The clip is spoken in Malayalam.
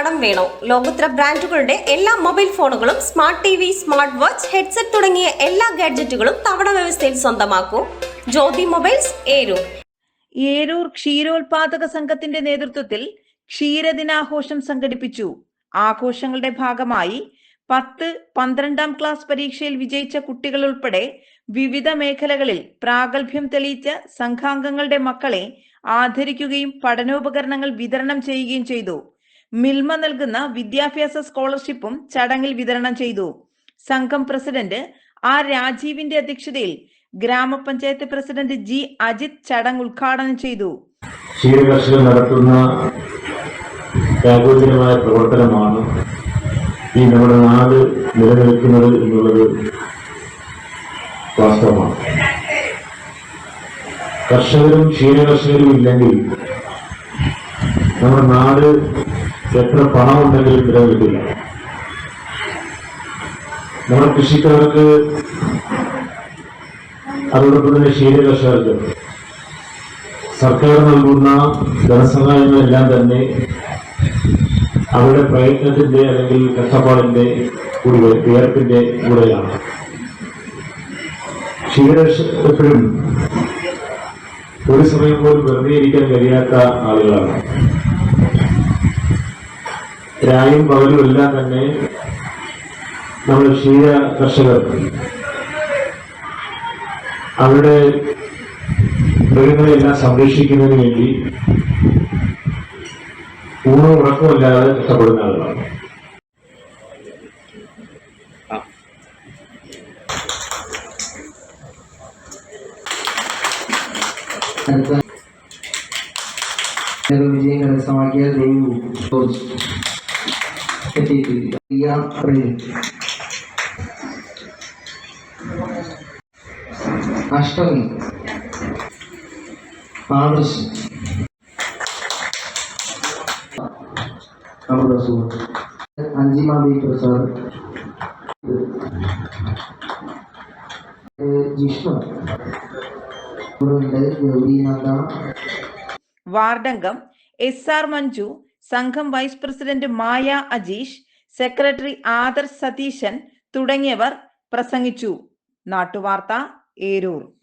കടം വേണോ? ലോകോത്തര ബ്രാൻഡുകളുടെ എല്ലാ മൊബൈൽ ഫോണുകളും smart T V smart watch headset തുടങ്ങിയ എല്ലാ ഗാഡ്ജറ്റുകളും തവണ വ്യവസ്ഥയിൽ സ്വന്തമാക്കൂ. ജ്യോതി മൊബൈൽസ് ഏരൂർ. ഏരൂർ ക്ഷീരോത്പാദക സംഘത്തിന്റെ നേതൃത്വത്തിൽ ക്ഷീരദിനാഘോഷം സംഘടിപ്പിച്ചു. ആഘോഷങ്ങളുടെ ഭാഗമായി പത്ത് പന്ത്രണ്ടാം ക്ലാസ് പരീക്ഷയിൽ വിജയിച്ച കുട്ടികൾ ഉൾപ്പെടെ വിവിധ മേഖലകളിൽ പ്രാഗൽഭ്യം തെളിയിച്ച സംഘാംഗങ്ങളുടെ മക്കളെ ആദരിക്കുകയും പഠനോപകരണങ്ങൾ വിതരണം ചെയ്യുകയും ചെയ്തു. മിൽമ നൽകുന്ന വിദ്യാഭ്യാസ സ്കോളർഷിപ്പും ചടങ്ങിൽ വിതരണം ചെയ്തു. സംഘം പ്രസിഡന്റ് ആർ രാജീവിന്റെ അധ്യക്ഷതയിൽ ഗ്രാമപഞ്ചായത്ത് പ്രസിഡന്റ് ജി അജിത് ചടങ്ങ് ഉദ്ഘാടനം ചെയ്തു. നടത്തുന്ന പ്രവർത്തനമാണ് ഈ നമ്മുടെ നാട് നിലനിൽക്കുന്നത് എന്നുള്ളത് വാസ്തവമാണ്. കർഷകരും ക്ഷീരകർഷകരും ഇല്ലെങ്കിൽ നമ്മുടെ നാട് എത്ര പണമുണ്ടെങ്കിലും കിട്ടില്ല. നമ്മുടെ കൃഷിക്കാർക്ക് അതോടൊപ്പം തന്നെ ക്ഷീരകർഷകർക്ക് സർക്കാർ നൽകുന്ന ധനസഹായങ്ങളെല്ലാം തന്നെ അവരുടെ പ്രയത്നത്തിന്റെ അല്ലെങ്കിൽ കഷ്ടപ്പാടിന്റെ കൂടി വിയർപ്പിന്റെ കൂടെയാണ്. എപ്പോഴും ഒരു സമയം പോലും വെറുതെ ഇരിക്കാൻ കഴിയാത്ത ആളുകളാണ്. രായും പകലും എല്ലാം തന്നെ നമ്മൾ ക്ഷീര കർഷകർ. അവരുടെ മൃഗങ്ങളെല്ലാം സംരക്ഷിക്കുന്നതിന് വേണ്ടി ഊണും ഉറക്കമില്ലാതെ കഷ്ടപ്പെടുന്ന ആളുകളാണ്. വിജയം കരസ്ഥമാക്കിയ ദൈവം എത്തിയിട്ടില്ല പ്രേം അഷ്ടമി ആദർശ് നമ്മുടെ സുഹൃത്ത് അഞ്ചിമ ബി പ്രസാദ് ജിഷ്ണു ഗൗരിനന്ദ വാർഡംഗം എസ് ആർ മഞ്ജു സംഘം vice president Maya Ajeesh secretary Adarsh Satheesan തുടങ്ങിയവർ പ്രസംഗിച്ചു. നാട്ടുവാർത്ത ഏരൂർ.